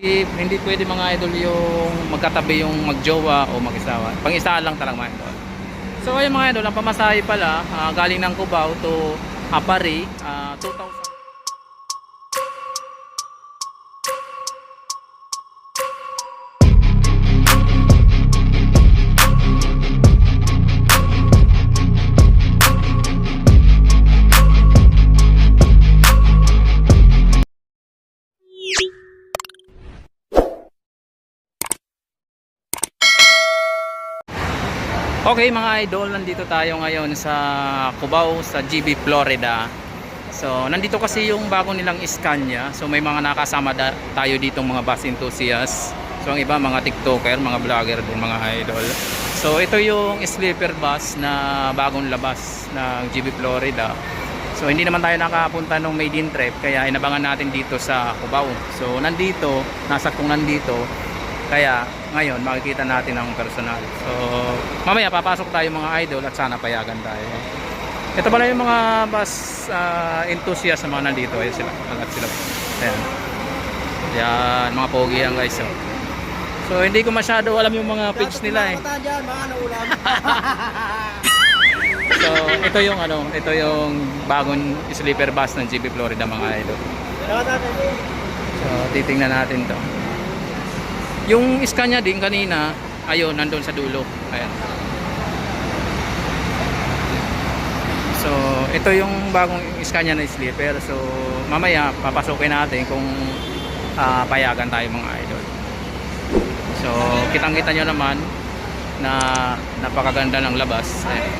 Hindi, hindi pwede mga idol yung magkatabi yung magjowa o mag-isawa. Pang-isa lang talaga mga idol. So ayun mga idol, ang pamasahe pala ah, galing ng Cubao to Apari, ah, 2,000. Okay mga idol, nandito tayo ngayon sa Cubao, sa GB Florida. So, nandito kasi yung bago nilang Scania. So, may mga nakasama tayo ditong mga bus enthusiasts. So, ang iba mga TikToker, mga vlogger din, mga idol. So, ito yung sleeper bus na bagong labas ng GB Florida. So, hindi naman tayo nakapunta nung maiden trip, kaya inabangan natin dito sa Cubao. So, nandito, nasa kung nandito, kaya ngayon makikita natin ang personal. So mamaya papasok tayo mga idol at sana payagan tayo. Ito pala yung mga bus uh, enthusiast na mga nandito. Ayan sila. Alat sila. Ayan. Yan, mga pogi yan guys. So. so hindi ko masyado alam yung mga page nila eh. So ito yung ano, ito yung bagong sleeper bus ng GB Florida mga idol. So titingnan natin to. Yung Scania din kanina, ayun, nandun sa dulo. Ayan. So, ito yung bagong Scania na sleeper. So, mamaya papasukin natin kung ah, payagan tayo mga idol. So, kitang-kita nyo naman na napakaganda ng labas. Ayan.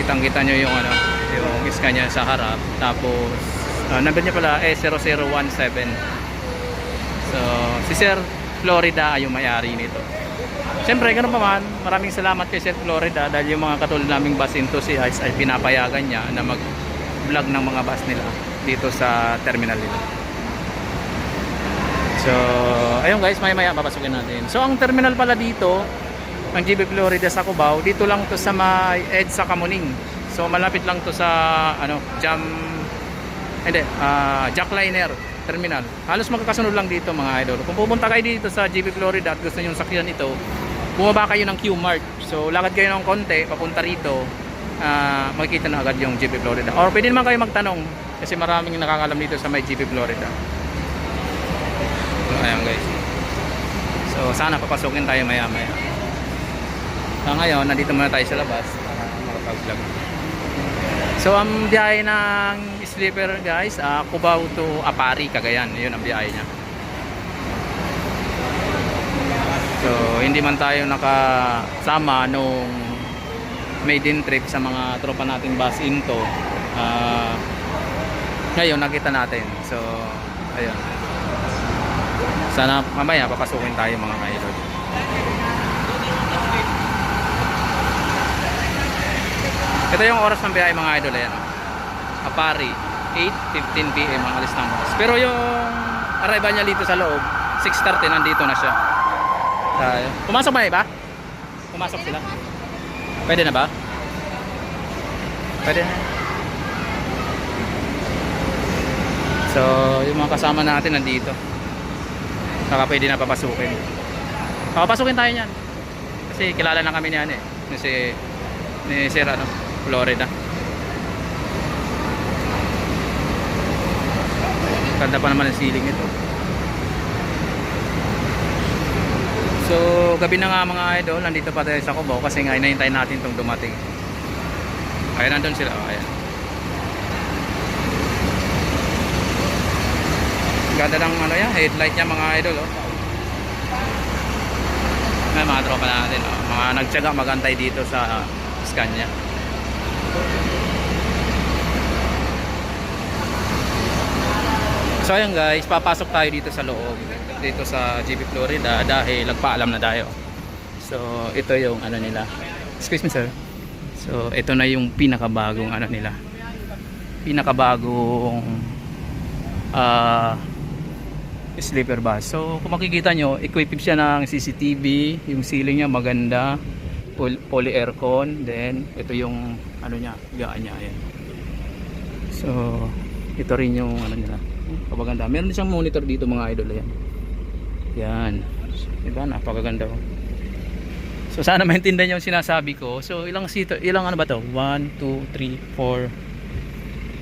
Kitang-kita nyo yung ano, yung Scania sa harap. Tapos, uh, number niya pala eh 0017. So, si Sir Florida ay yung may-ari nito. Siyempre, ganun pa man, maraming salamat kay Sir Florida dahil yung mga katulad naming bus enthusiasts ay pinapayagan niya na mag-vlog ng mga bus nila dito sa terminal nila. So, ayun guys, maya maya papasukin natin. So, ang terminal pala dito, ang GB Florida sa Cubao, dito lang to sa may EDSA Kamuning. So, malapit lang to sa, ano, Jam, hindi, ah, Jackliner Terminal. Halos magkakasunod lang dito mga idol. Kung pupunta kayo dito sa GB Florida at gusto nyo sakyan ito, bumaba kayo ng Q-Mart. So, lakad kayo ng konti, papunta rito, ah, makikita na agad yung GB Florida. Or pwede naman kayo magtanong kasi maraming nakakalam dito sa may GB Florida. So, ayan guys. So, sana papasukin tayo maya maya. Sa ngayon, nandito muna tayo sa labas para makapag-vlog. So, ang biyahe ng sleeper guys, ah, Cubao to Apari, Cagayan. Yun ang biyahe niya. So, hindi man tayo nakasama nung maiden trip sa mga tropa nating bus into. Ah, ngayon, nakita natin. So, ayun. Sana mamaya papasukin tayo mga idol. Ito yung oras ng biyahe mga idol ayan. Apari 8:15 PM ang alis ng bus. Pero yung arrival niya dito sa loob 6:30 nandito na siya. Tayo. Pumasok ba iba? Pumasok sila. Pwede na ba? Pwede na. So, yung mga kasama natin nandito. Saka pwede na papasukin. Papasukin tayo niyan. Kasi kilala na kami niyan eh. Kasi ni Sir ano, Florida. Ganda pa naman ang ceiling ito. So, gabi na nga mga idol, nandito pa tayo sa Cubao kasi nga inahintay natin itong dumating. Ayan, nandun sila. Oh, ayan. Ganda ng ano yan, headlight niya mga idol. Oh. May mga tropa natin. Oh. Mga nagtsaga magantay dito sa Scania. So ayun guys, papasok tayo dito sa loob dito sa GB Florida dahil nagpaalam na tayo. So ito yung ano nila. Excuse me sir. So ito na yung pinakabagong ano nila. Pinakabagong ah sleeper bus. So kung makikita nyo, equipped siya ng CCTV, yung ceiling niya maganda, poly, aircon, then ito yung ano niya, gaan niya, ayan. So ito rin yung ano nila, kapaganda. Meron siyang monitor dito mga idol, ayan. Yan. Diba? Napakaganda oh. So sana maintindihan niyo yung sinasabi ko. So ilang seater, ilang ano ba to? 1, 2, 3, 4,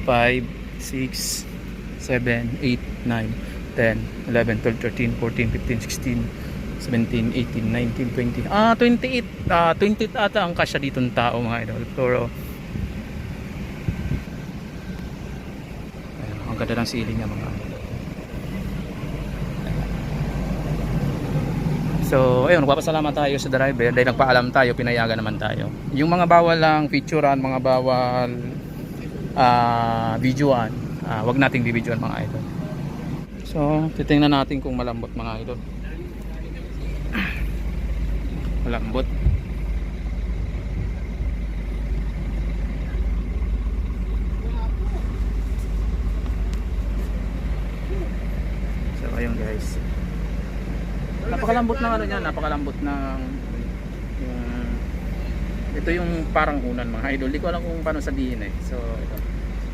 5, 6, 7, 8, 9, 10, 11, 12, 13, 14, 15, 16, 17, 18, 19, 20. Ah, 28. Ah, 28 ata ang kasya dito ng tao mga idol. Pero Ayun, ang ganda ng ceiling niya mga idol. So, ayun, nagpapasalamat tayo sa driver dahil nagpaalam tayo, pinayagan naman tayo. Yung mga bawal lang featurean, mga bawal ah videoan, ah, wag nating bibidyoan mga idol. So, titingnan natin kung malambot mga idol. Malambot. So, ayun guys. Napakalambot ng ano niya, napakalambot ng yung ito yung parang unan mga idol. Di ko alam kung paano sabihin eh. So, ito.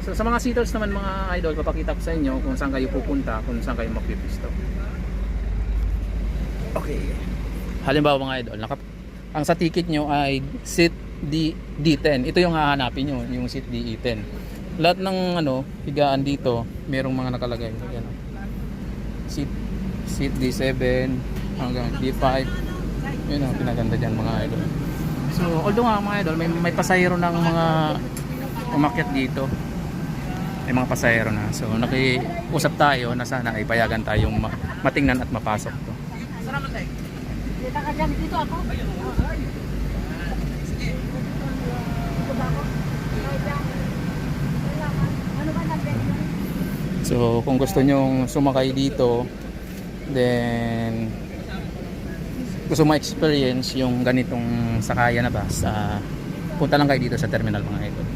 So, sa mga seaters naman mga idol, papakita ko sa inyo kung saan kayo pupunta, kung saan kayo magpipisto. Okay. Halimbawa mga idol, nakap ang sa ticket nyo ay seat D D10. Ito yung hahanapin nyo, yung seat D10. Lahat ng ano, higaan dito, merong mga nakalagay. Yan. Seat seat D7 hanggang D5. Yun ang pinaganda dyan mga idol. So, although nga mga idol, may, may pasahero ng mga umakyat dito. May mga pasahero na. So, nakiusap tayo na sana ay payagan tayong ma- matingnan at mapasok to. Kita ka dyan, dito ako. Ano ba So, kung gusto nyong sumakay dito, then gusto ma-experience yung ganitong sakayan na bus, ah, punta lang kayo dito sa terminal mga idol.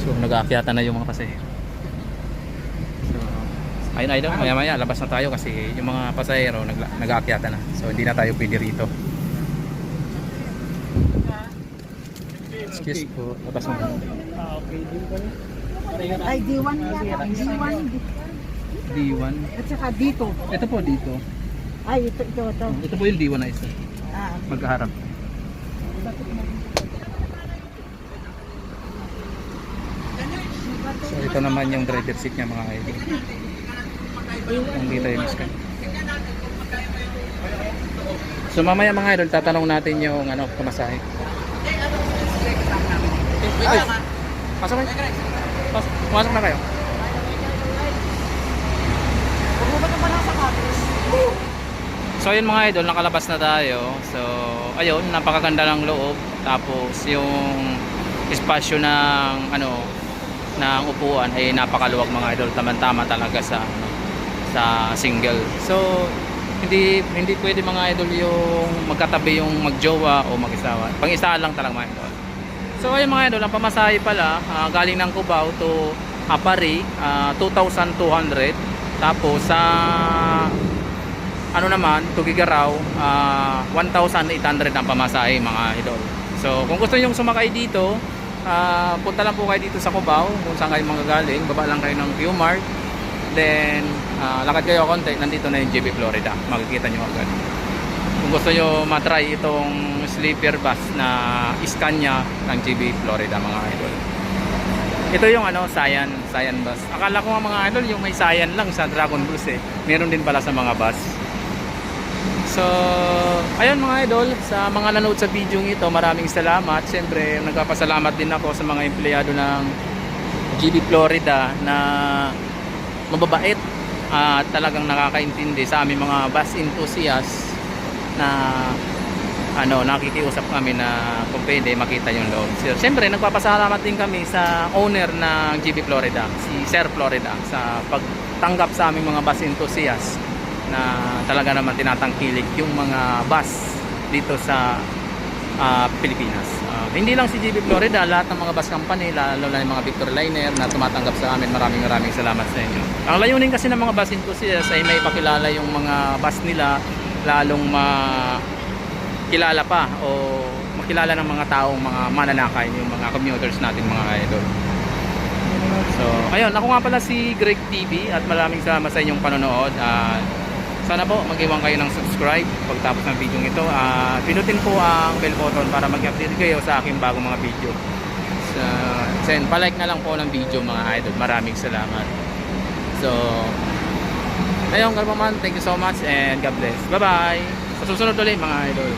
So, nag-aakyatan na yung mga pasahero. Ayun idol, maya maya labas na tayo kasi yung mga pasahero nag nag-aakyatan na. So, hindi na tayo pwede rito. Excuse po, labas na tayo. Ay, D1 yata. D1. D1. At saka dito. Ito po dito. Ay, ito, ito, ito. Ito po yung D1 na isa. Ah, Magkaharap. So ito naman yung driver seat niya mga ID. Dito yung scan. So mamaya mga idol, tatanong natin yung ano, kumasahe. Ay! Pasok kayo. Pas pumasok na kayo. So ayun mga idol, nakalabas na tayo. So ayun, napakaganda ng loob. Tapos yung espasyo ng ano ng upuan ay napakaluwag mga idol. Tama-tama talaga sa ano, sa single. So hindi hindi pwede mga idol yung magkatabi yung magjowa o mag-isawa. Pang-isa lang talaga mga idol. So ayun mga idol, ang pamasahe pala ah, galing ng Cubao to Apari, ah, 2,200. Tapos sa ano naman, Tugigaraw, ah 1,800 ang pamasahe mga idol. So, kung gusto niyo sumakay dito, ah punta lang po kayo dito sa Cubao, kung saan kayo magagaling, baba lang kayo ng Q-Mart. Then, ah, lakad kayo konti, nandito na yung JB Florida. Makikita niyo agad. Kung gusto niyo matry itong sleeper bus na Scania ng JB Florida mga idol. Ito yung ano, Sayan, Sayan bus. Akala ko mga idol, yung may Sayan lang sa Dragon Bus eh. Meron din pala sa mga bus. So, ayun mga idol, sa mga nanood sa video ito, maraming salamat. Siyempre, nagpapasalamat din ako sa mga empleyado ng GB Florida na mababait at talagang nakakaintindi sa aming mga bus enthusiasts na ano, nakikiusap kami na kung pwede makita yung loob. So, Siyempre, nagpapasalamat din kami sa owner ng GB Florida, si Sir Florida, sa pagtanggap sa aming mga bus enthusiasts na talaga naman tinatangkilik yung mga bus dito sa ah, Pilipinas. Hindi lang si GB Florida, lahat ng mga bus company, lalo na yung mga Victor Liner na tumatanggap sa amin, maraming maraming salamat sa inyo. Ang layunin kasi ng mga bus enthusiasts ay may pakilala yung mga bus nila, lalong makilala pa o makilala ng mga taong mga mananakay, yung mga commuters natin mga idol. So, ayun, ako nga pala si Greg TV at maraming salamat sa inyong panonood. At sana po mag-iwan kayo ng subscribe pagtapos ng video ito. At pinutin po ang bell button para mag-update kayo sa aking bagong mga video. So, then, palike na lang po ng video mga idol. Maraming salamat. So, ayun, kalpaman, thank you so much and God bless. Bye-bye! Sa susunod ulit mga idol.